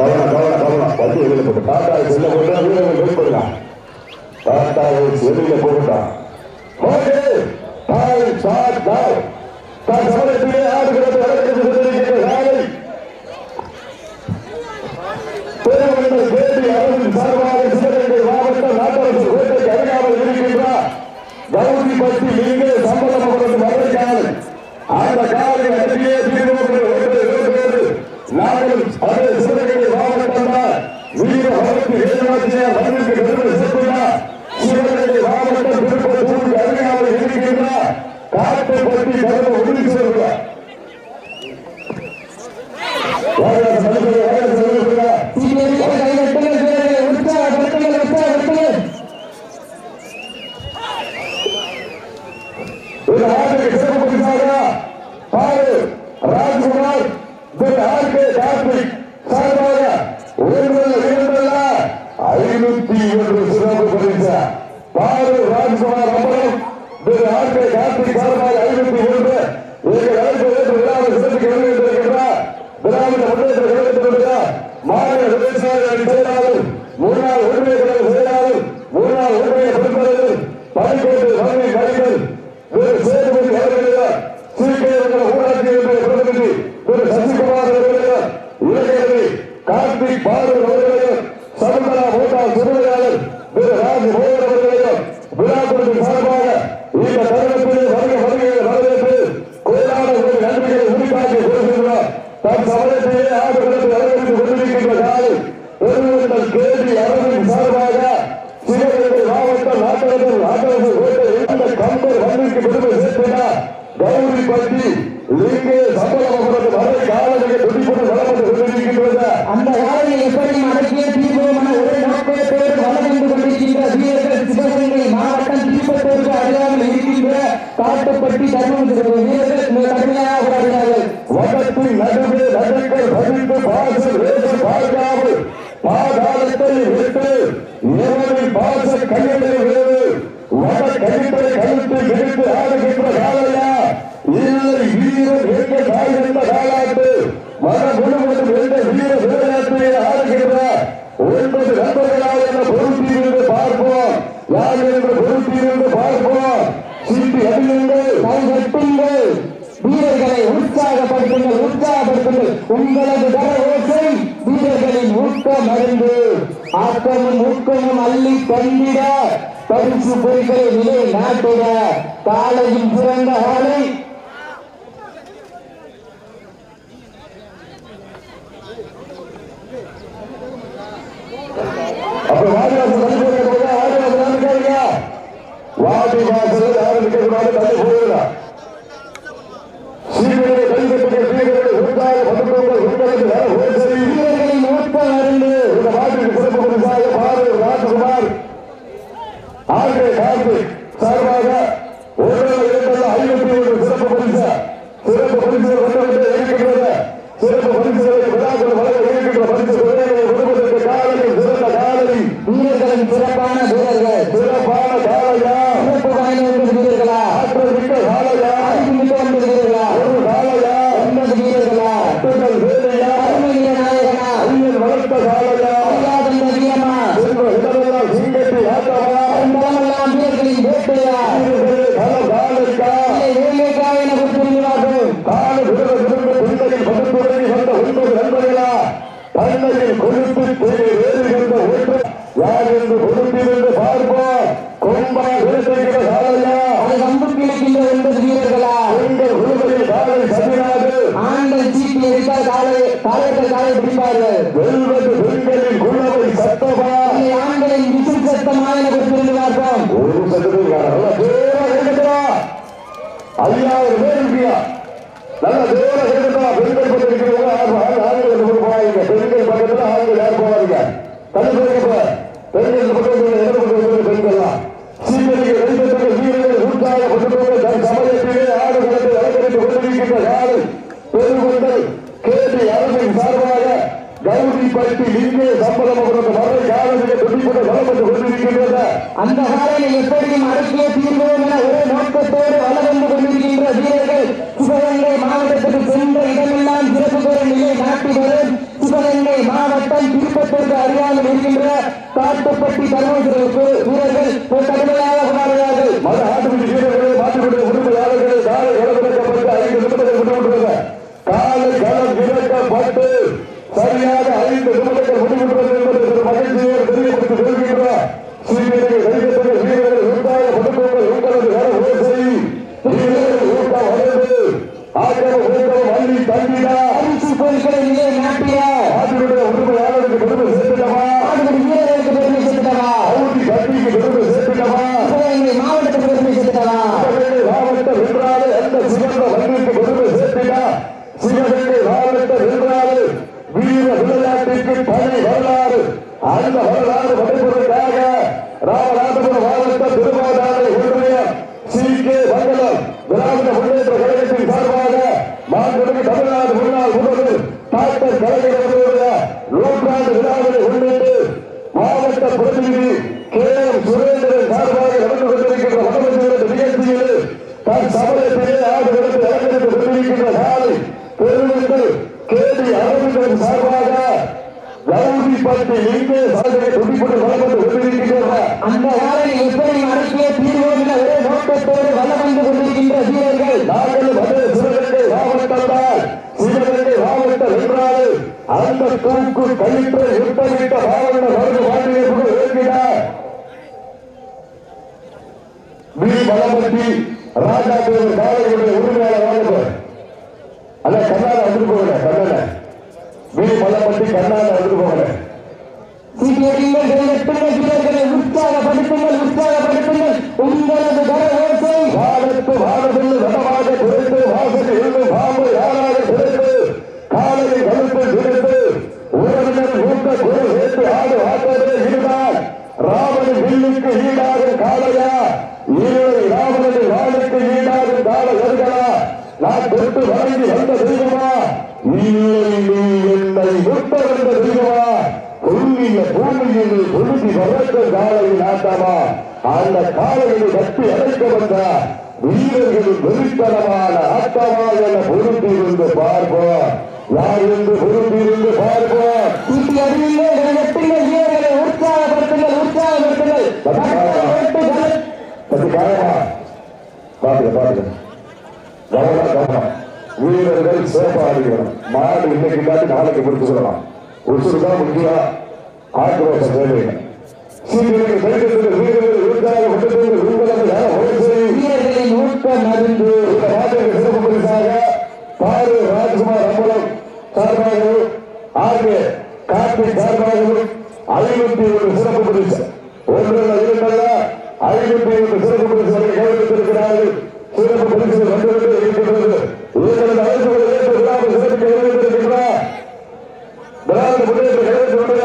கவனம் கவனம் கவனம் வண்டி வெளியில போட்டு? போட்டு வீரர்கள் வெயிட் பண்ணலாம் டாடா வெளியில போட்டுட்டான். டைம் ஷாட் நவ் தான் சமயத்திலே ஆடுகிறது வழக்கத்தில் கொண்டிருக்கிற பற்றி சிறப்பு கவனித்திருக்கின்ற திராவிட முன்னேற்ற கழகத்தினுடைய மாநில விவசாய அணி செயலாளர் முன்னாள் உரிமை கழக செயலாளர் முன்னாள் உரிமையை பெறுகிறது பல்வேறு தலைமை கலைஞர் கண்டிட பரிசு பொருட்களை நிலை நாட்டுக காலையில் பிறந்த ஆளை அப்ப காலத்தில் காலை பிடிப்பார்கள். வெல்வது பெண்களின் குழவை சத்தமா ஆண்களை விசில் ஒரு சதவீதம் ஐயாயிரம் நல்ல தேவ பெண்கள் அந்த காரனை எப்படியும் அடக்கிய தீர்வோம் என ஒரே நோக்கத்தோடு வளர்ந்து கொண்டிருக்கின்ற வீரர்கள் சிவகங்கை மாவட்டத்திற்கு சென்ற இடமெல்லாம் சிறப்பு பெறும் நிலை நாட்டி வரும். சிவகங்கை மாவட்டம் திருப்பத்திற்கு அருகாமல் இருக்கின்ற காட்டுப்பட்டி தர்மபுரத்துக்கு வீரர்கள் ஒரு கடுமையாக கொண்டாடுகிறார்கள் மத ஆட்டுப்பட்டி வீரர்களை மாற்றிவிட்டு உறுப்பினர்களை காலை இடம்பெறப்பட்டு ஐந்து நிமிடத்தை கொண்டு கொண்டுள்ளது காலை களம் விளக்கப்பட்டு சரியாக ஐந்து நிமிடங்கள் முடிவுற்றது என்பது மகிழ்ச்சியை தெரியப்படுத்தி வருகின்ற சிறிய ஊக்கம் அள்ளி தங்கினா அரிசி பொருட்களை நிலை நாட்டிய ஆட்டுடைய உரிமையாளருக்கு பெருமை சேர்த்துட்டமா ஆடுபடி வீரர்களுக்கு பெருமை சேர்த்துட்டவா அவுட்டி கட்டிக்கு பெருமை சேர்த்துட்டமா சிவகங்கை மாவட்டத்துக்கு பெருமை சேர்த்துட்டவா சிவகங்கை மாவட்டம் வென்றாலே அந்த சிறந்த வண்டிக்கு பெருமை சேர்த்தினா சிவகங்கை மாவட்டம் வென்றாலே வீர விளையாட்டுக்கு தனி வரலாறு அந்த வரலாறு படைப்பதற்காக ராமநாதபுரம் மாவட்டம் திருமாதானை ஒன்றிய சி கே மங்கலம் திராவிட முன்னேற்ற கழகத்தின் சார்பாக மாண்புமிகு தமிழ்நாடு முன்னாள் முதல்வர் டாக்டர் கலைஞர் அவர்களுடைய நூற்றாண்டு விழாவினை முன்னிட்டு மாவட்ட பிரதிநிதி கே எம் சுரேந்திரன் சார்பாக நடந்து கொண்டிருக்கின்ற வடமஞ்சுவரத்து நிகழ்ச்சியில் தன் சபலத்திலே ஆடு எடுத்து அலங்கரித்து கொண்டிருக்கின்ற காலை பெருமக்கள் கேடி அரவிந்தன் சார்பாக கௌரிப்பட்டி இங்கே சாதனை துடிப்பட்டு வளர்ந்து கொண்டிருக்கின்றனர் அந்த காலை எப்படி அடக்கிய தீர்வோம் என ஒரே நோக்கத்தோடு வலம் வந்து கொண்டிருக்கின்ற வீரர்கள்? நாங்கள் மதுரை சிவகங்கை மாவட்டத்தால் சிவகங்கை மாவட்டம் என்றால் அந்த தூக்கு கழித்து யுத்தமிட்ட மாவட்ட வருது மாநில ஏற்கிறார் வி பலபதி ராஜா தேவர் காலையுடைய உரிமையாளர் வாழ்ந்தவர் அல்ல கண்ணால வந்துட்டு போகல கண்ணன வி பலபதி கண்ணால வந்துட்டு போகல உற்சாகப்படுத்துங்கள் உற்சாகப்படுத்துங்கள் உங்களது வணங்கி வந்த தெய்வமா இல்லை நீ என்னை முட்ட வந்த தெய்வமா புண்ணிய பூமியில் பொழுதி வளர்த்த காலையில் ஆட்டமா அந்த காலையில் கட்டி அழைக்க வந்த வீரர்களின் வெறித்தனமான ஆட்டமா என பொருத்தியிருந்து பார்ப்போம். யார் என்று பொருத்தியிருந்து பார்ப்போம். உற்சாகப்படுத்துங்கள் உற்சாகப்படுத்துங்கள். பாத்துக்க பாத்துக்க கவனம் கவனம் வீரர்கள் சேஃபா அடிக்கணும் மாடு இன்னைக்கு இல்லாட்டி நாளைக்கு சொல்லலாம். உசுறுதான் முக்கியம் ஆக்ரோஷம் தேவையில்லை சீக்கிரம் கைதத்தில் வீரர்கள் வீரர்கள் வீரர்கள் வீரர்களின் ஊக்க மருந்து இந்த நாட்டுக்கு சிறப்பு பரிசாக பாரு ராஜ்குமார் அம்பலம் சார்பாகவும் ஆகிய கார்த்திக் சார்பாகவும் ஐநூத்தி ஒரு சிறப்பு பரிசு ஒன்று இரண்டல்ல ஐநூத்தி ஒரு சிறப்பு பரிசுகளை கவனித்திருக்கிறார்கள் சிறப்பு பரிசு வந்துவிட்டு இருக்கின்றது இவர்களது அழைப்புகளை ஏற்று விழாவில் சிறப்பிக்க வருகின்றிருக்கின்றார் திராவிட முன்னேற்ற கழகத்தினுடைய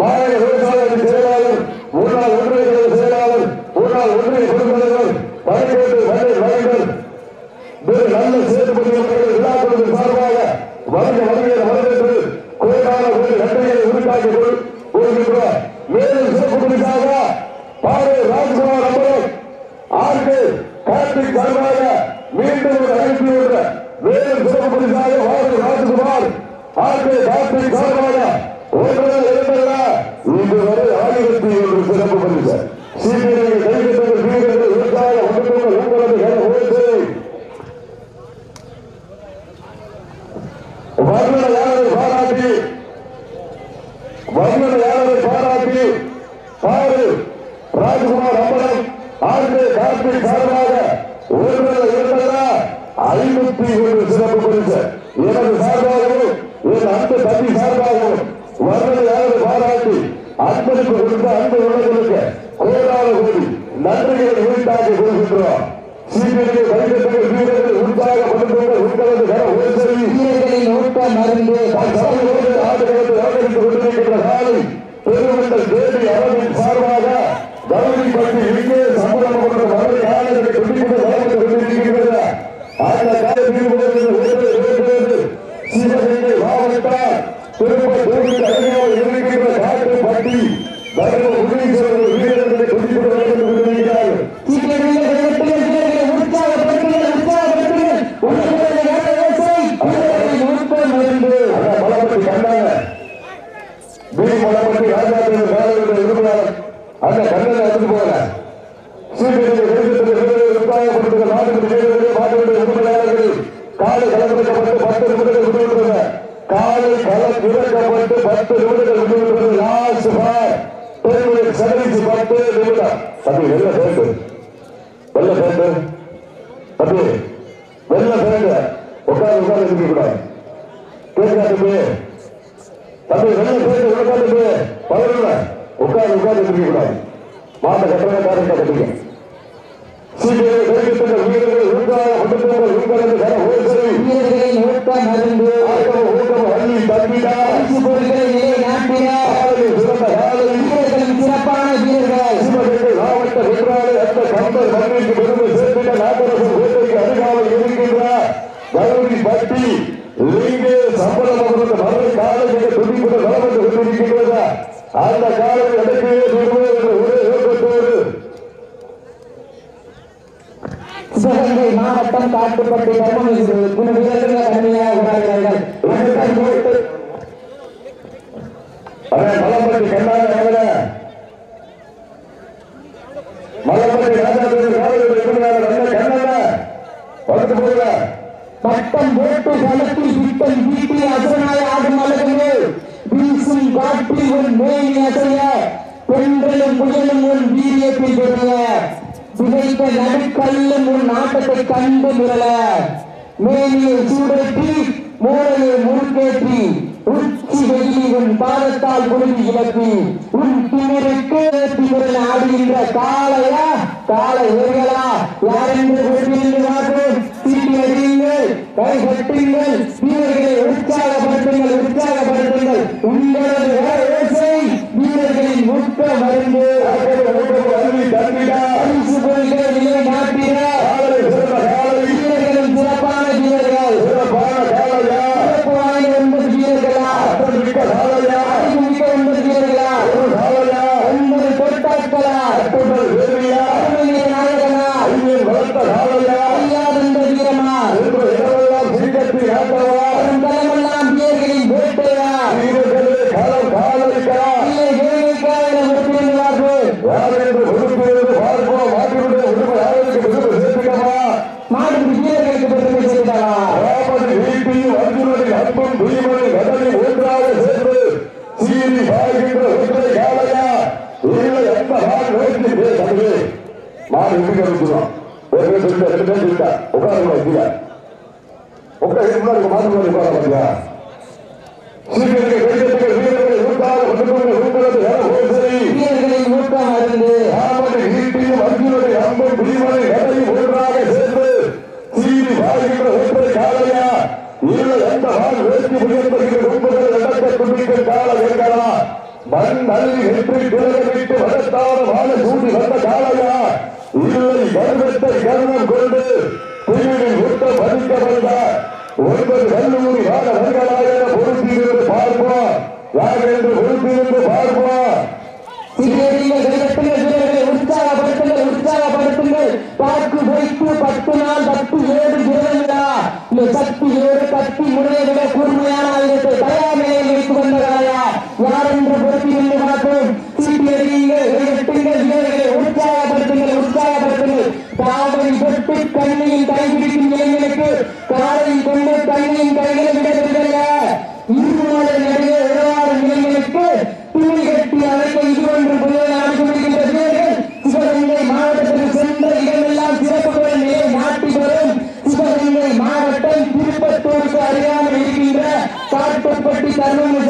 மாநில விவசாய அணி செயலாளர் முன்னாள் ஒன்றிய கழக செயலாளர் முன்னாள் ஒன்றிய பொதுமக்கள் பணிக்கோட்டு மண்டை மகளிர் வேறு நல்ல சேதுபதி அவர்கள் விழாக்குழுவின் சார்பாக வருக வருகிற வரவேற்று கோடான கோடி நன்றிகளை உரித்தாக்கி கொள்கின்ற மேலும் சிறப்பு ராஜ்குமார் அம்பலம் கார்த்திக் மீண்டும் ஒரு அறிவிப்பு ராஜ்குமார் கார்த்திக் இரண்டல்ல இதுவரை ஆயிரத்தி சிறப்பு பரிசு. வீரர்கள் உற்சாக வகுப்புகள் உங்களது கன ஓசை வர்ணனையாளரை பாராட்டி வர்ணனையாளரை பாராட்டி பாரு ராஜ்குமார் அம்பலம் கார்த்திக் சார்பாக ஒன்றரை இரண்டல்ல ஐநூத்தி ஒன்று சிறப்பு பரிசு எனது சார்பாகவும் என் அன்பு தம்பி சார்பாகவும் வர்ணனையாளரை பாராட்டி அன்பளிப்பு கொடுத்த அன்பு உணர்களுக்கு கோடான கோடி நன்றிகளை உரித்தாக்கி கொள்கின்றோம். சீக்கிரம் கைகட்டங்கள் வீரர்கள் உற்சாகப்படுத்துங்கள் உங்களது கன ஓசை வீரர்களின் சபையோடு ஆடுகளத்தை அலங்கரித்துக் கொண்டிருக்கின்ற காலை பெருமண்டல் தேவி அரவின் சார்பாக கௌரிப்பட்டி இங்கே சம்பளம் கொண்ட மதுரை காலைகளை துடிப்புடன் வளர்ந்து கொண்டிருக்கிறது அந்த காலையில் சிவகங்கை மாவட்டம் திருப்பத்தூரில் அருகாமல் இருக்கின்ற காட்டுப்பட்டி தர்ம உதீஸ்வரர் வீரர்களை குறிப்பிட வேண்டும் கொண்டிருக்கிறார்கள் சீக்கிரங்கள் கையெட்டுங்கள் வீரர்களை உற்சாகப்படுத்துங்கள் உற்சாகப்படுத்துங்கள் உங்களது கர ஓசை வீரர்களின் ஊக்க மருந்து அதான் பலப்பட்டி கண்டாங்க வீர மலப்பட்டி ராஜாஜி காலையில் உறுப்பினர் அந்த கண்ணனை எடுத்து போகல சீக்கிரம் உற்சாகப்படுத்துகிற நாட்டுக்கு வீரர்களே மாட்டுடைய உறுப்பினர்கள் காலை கலந்துக்கப்பட்டு பத்து நிமிடங்கள் விடுவிடுவது காலை களம் இறக்கப்பட்டு பத்து நிமிடங்கள் விடுவிடுவது லாஸ்ட் பார் டென் மினிட்ஸ் கடைசி அது வெள்ள பேண்டு வெள்ள பேண்டு அது வெள்ள பேண்டு உட்கார்ந்து உட்கார்ந்து இருக்க கூடாது கேட்காது தம்பி? வெள்ள பேண்டு உட்கார்ந்து பதினொன்று உட்கார்ந்து உட்கார்ந்து இருக்க கூடாது மாட்ட கட்டண காரணத்தை கட்டுங்க சீக்கிரம் வீரர்கள் உட்கார்ந்து வீரர்களின் அள்ளி பொருட்களை சிறந்த காலை வீரர்களின் சிறப்பான வீரர்கள் மாவட்ட வென்றாலே அந்த கம்பர் மண்ணிற்கு பெருமை சேர்த்திட நாட்டரசன் கோட்டைக்கு அருகாமல் இருக்கின்ற கௌரி பட்டி லிங்கே சம்பளம் அவரது மதுரை காலை மிக துடிப்புடன் நலமன்று கொண்டிருக்கின்றதா? அந்த காலை அடக்கியே நிறுவனம் என்ற ஒரே நோக்கத்தோடு சிவகங்கை மாவட்டம் காட்டுப்பட்டி தர்மபுரி குண வீரர்கள் கடுமையாக உரையாடுகிறார்கள் திட்டம் தீட்டி ஆடும் அழகுமே வீசும் காற்றில் உன் மேனி அசைய பெண்களும் புயலும் உன் வீரியத்தை பெறுக விதைத்த நடுக்கல்லும் உன் நாட்டத்தை கண்டு மிரள. மேனியை சூடேற்றி மூளையை முறுக்கேற்றி உச்சி வெள்ளி உன் பாதத்தால் குருதி இழப்பி உன் திமிருக்கு திமிரில் ஆடுகின்ற காலையா காலை ஏர்களா யாரென்று குறிப்பிட்டு பார்ப்போம் சீட்டி வீரர்களை உற்சாகப்படுத்துங்கள் உற்சாகப்படுத்துங்கள். உங்களது ஓசை வீரர்களின் முக்க மருந்து அருவி தம்பிடா பரிசு பொருட்களை நிலை நாட்டிட காலை சிறந்த காலை வீரர்களின் சிறப்பான வீரர்கள் சிறப்பான காலையா சிறப்பு வாய்ந்த ஒன்பது வீரர்களா மிக்க காலையா அறிவு மிக்க ஒன்பது வீரர்களா ஒரு காலையா ஒன்பது தொட்டாக்களா அற்புதல் வேலியா அருமைய நாயகனா ஐயன் வளர்த்த காலையா ஐயாதந்த வீரமா என்று இடமெல்லாம் சிங்கத்தி ஆட்டவா வரும் தலமெல்லாம் வீரர்களின் வேட்டையா வீரர்களே காலம் காலைக்கா இல்லை வேலைக்கா என விரும்புகிறார்கள் யார் என்று உறுப்பினர் பார்ப்போம் மாற்றிவிட உரிமை யாருக்கு விரும்ப சேர்த்துக்கமா மாடு வீரர்களுக்கு பெருமை செய்தாரா ராமன் வீட்டில் அர்ஜுனனின் அன்பும் பீமனின் கடலில் ஒன்றாக சேர்ந்து சீறி பாய்கின்ற காலையா இல்லை எந்த நாள் நோக்கி பேசவே மாடு இருக்கு இருக்கிறோம் ஒரு பேர் சொல்லிட்டு ரெண்டு பேர் சொல்லிட்டா வைக்கல முன்னாடி உட்கார சரி வீரர்களின் ஊக்கம் அருந்து ராமனை ஈட்டியும் அர்ஜுனனை அம்பும் பீமனை எதையும் ஒன்றாக சேர்ந்து சீறி வாழ்கின்ற ஒற்றை காலையா இல்லை எந்த நாள் கும்புகள் கால எங்களா மண் மல்லி வெற்றி திலகமிட்டு வளர்த்தான வாழ சூடி வந்த காலையா இல்லை வருடத்தை கருணம் கொண்டு பிரிவின் உத்தம் பதிக்க ஒன்பது கல்லூரி வாழ வருகளாய பொறுத்திருந்து பார்ப்போம். யார் என்று பொறுத்திருந்து பார்ப்போம். உற்சாகப்படுத்துங்கள் உற்சாகப்படுத்துங்கள். பாக்கு வைத்து பத்து நாள் பத்து ஏழு இந்த சக்தி ஏழு இருமாலை நடுவே உறவாடும் துணி கட்டி அழைக்க இது ஒன்று புதிய வீரர்கள் சிவகங்கை மாவட்டத்தில் சென்ற இடமெல்லாம் சிறப்புகள் நிலை நாட்டி வரும். சிவகங்கை மாவட்டம் திருப்பத்தூருக்கு அருகாமல் இருக்கின்ற காட்டுப்பட்டி தர்மேஸ்வரர்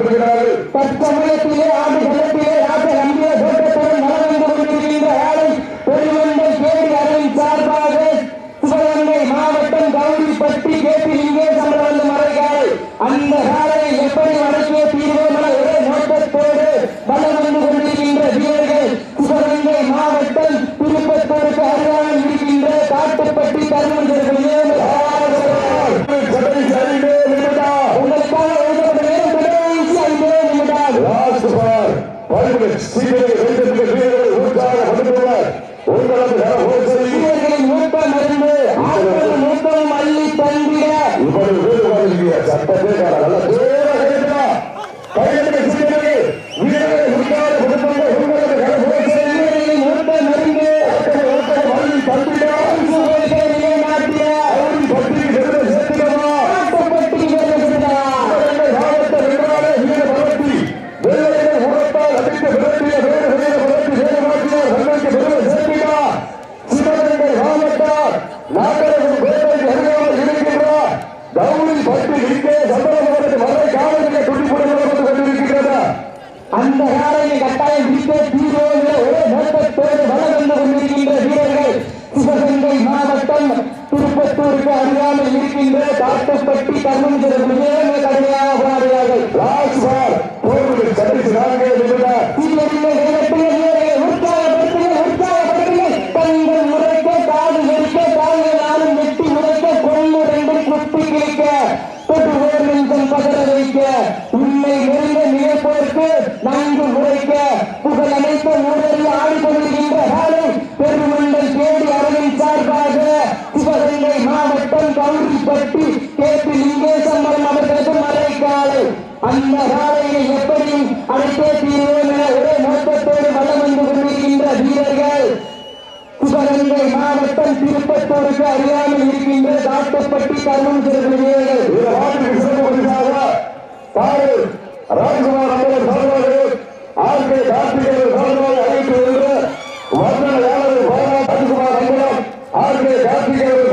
ஆதரவு கொள்ளப்படுகிறார்கள் தற்சமயத்திலே ஆண்டு களத்திலே ராஜ நம்பிய தோட்டத்துடன் Obrigado. ராஜ்குமார் அம்பலம் சார்பாக ஆர் கே கார்த்திகேயன் சார்பாக அழைத்து வருகிற வர்ண யாதவ் பாலா ராஜ்குமார் அம்பலம் ஆர் கே கார்த்திகேயன்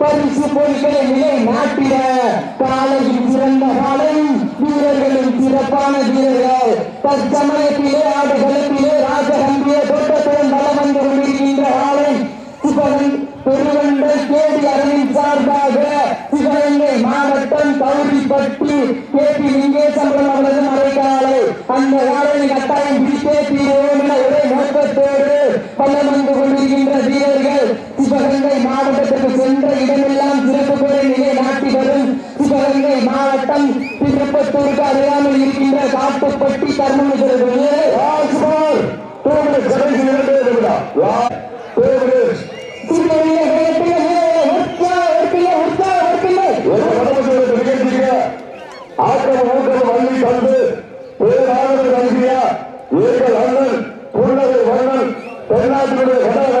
பரிசு பொருட்களை நிலை நாட்டிட. காலையும் சிறந்த காலை வீரர்களும் சிறப்பான வீரர்கள். தற்சமயத்திலே ஆடுகளத்திலே ராஜகம்பிய தோட்டத்துடன் பலம் வந்து கொண்டிருக்கின்ற காலை சிவன் பெருவண்டை கேடி அரவின் சார்பாக சிவகங்கை மாவட்டம் தௌரிப்பட்டி கே. பி. லிங்கேசம்பரம் அவரது மறைக்காலை. அந்த காலையை கட்டாயம் பிடித்தே தீரோம் என ஒரே நோக்கத்தோடு பலம் வந்து கொண்டிருக்கிறார் மாவட்டத்திற்கு சென்ற இடமெல்லாம் சிறப்பு பெற நிலை நாட்டி வரும். சிவகங்கை மாவட்டம் திருப்பத்தூருக்கு அருகாமல் இருக்கின்ற காட்டுப்பட்டி தர்மபுரி ஆட்டம் ஊக்கம் வள்ளி தந்து பேராளர் நல்கியா ஏக அண்ணன் புன்னகை வண்ணன் தென்னாட்டினுடைய கடல்